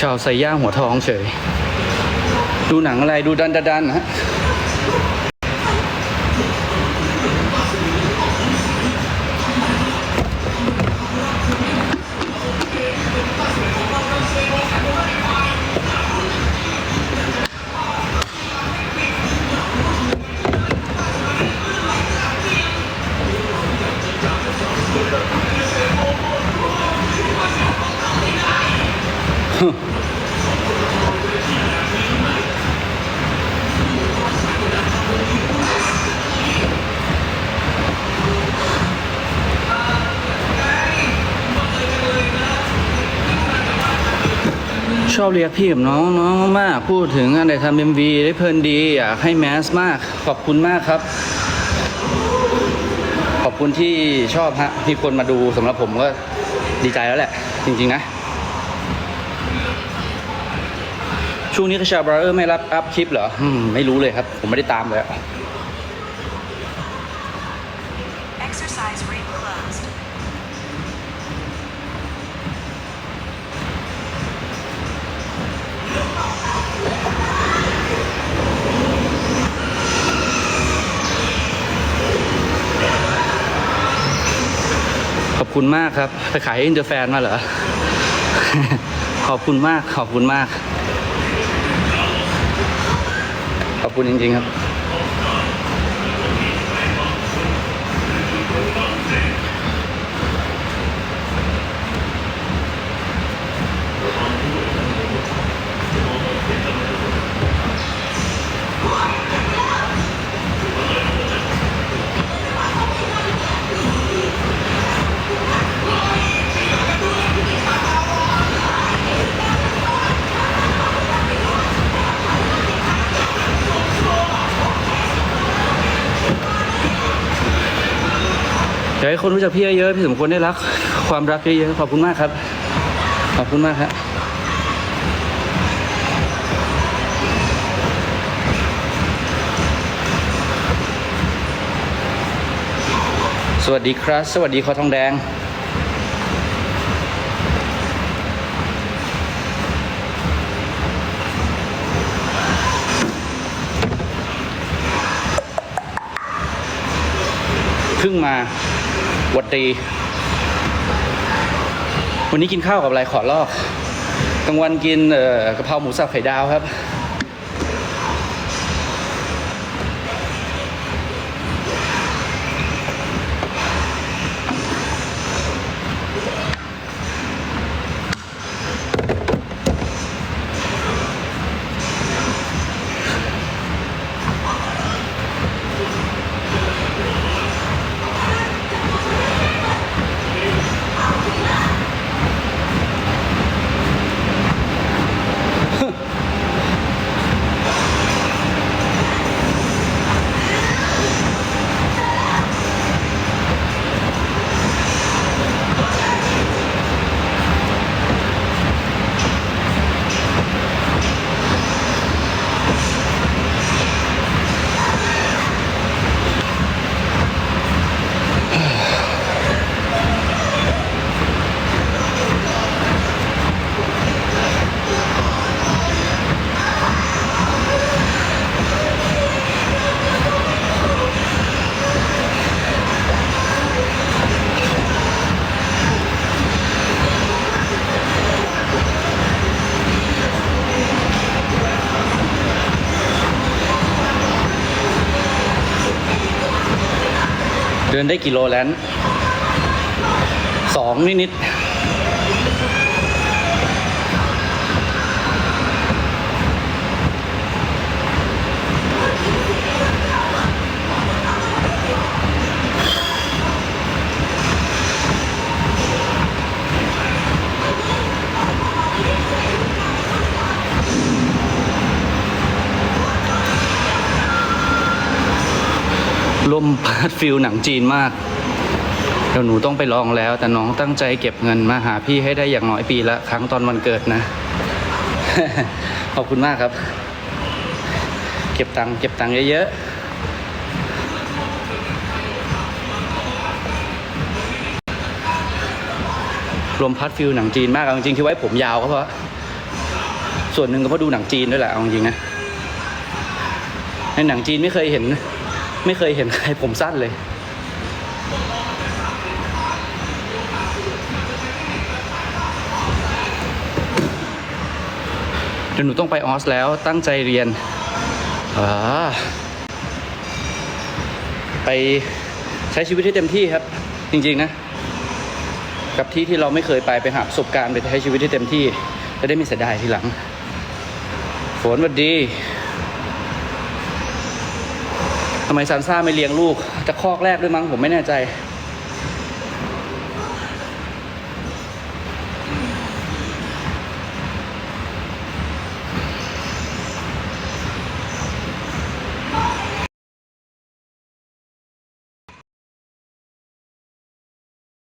ชาวไซย่าหัวทองเฉย ดูหนังอะไรดูดันดันนะฮะ ชอบเรียกพี่กับน้องน้องมากพูดถึงอันไหนทำเอ็มวีได้เพลินดีอยากให้แมสมากขอบคุณมากครับ ขอบคุณที่ชอบฮะมีคนมาดูสำหรับผมก็ดีใจแล้วแหละ จริง ๆ นะ ช่วงนี้คาชาบราเออร์ไม่รับอัพคลิปเหรออืมไม่รู้เลยครับ ผมไม่ได้ตามเลยอะ Exercise ring closed. คุณมากครับ ไปขายอินเตอร์แฟนมาเหรอ ขอบคุณมาก ขอบคุณมาก ขอบคุณจริง ๆ ครับากให้คนรู้จักพี่เยอะๆพี่สมควรได้รัก ความรักเยอะๆขอบคุณมากครับ ขอบคุณมากครับสวัสดีครับ สวัสดีคอทองแดง เพิ่งมา วัดดีวันนี้กินข้าวกับอะไรขอลอกกลางวันกินกะเพราหมูสับไข่ดาวครับ เดินได้กี่โลแล้วสองนิดๆ ลมพัดฟิลหนังจีนมากเดี๋ยวหนูต้องไปลองแล้ว แต่น้องตั้งใจเก็บเงินมาหาพี่ให้ได้อย่างน้อยปีละครั้งตอนวันเกิดนะ ขอบคุณมากครับ เก็บตังค์เก็บตังค์เยอะๆลมพัดฟิลหนังจีนมากเอาจริงๆที่ไว้ผมยาวก็เพราะ ส่วนหนึ่งก็เพราะดูหนังจีนด้วยแหละเอาจริงนะในหนังจีนไม่เคยเห็น ไม่เคยเห็นใครผมสั้นเลย เดี๋ยวหนูต้องไปออสแล้วตั้งใจเรียนไปใช้ชีวิตให้เต็มที่ครับ จริง ๆ นะ กับที่ที่เราไม่เคยไปไปหาประสบการณ์ไปใช้ชีวิตให้เต็มที่จะได้ไม่เสียดายทีหลัง ฝนวัสดี ทำไมซันซ่าไม่เลี้ยงลูกจะคอกแรกด้วยมั้งผมไม่แน่ใจ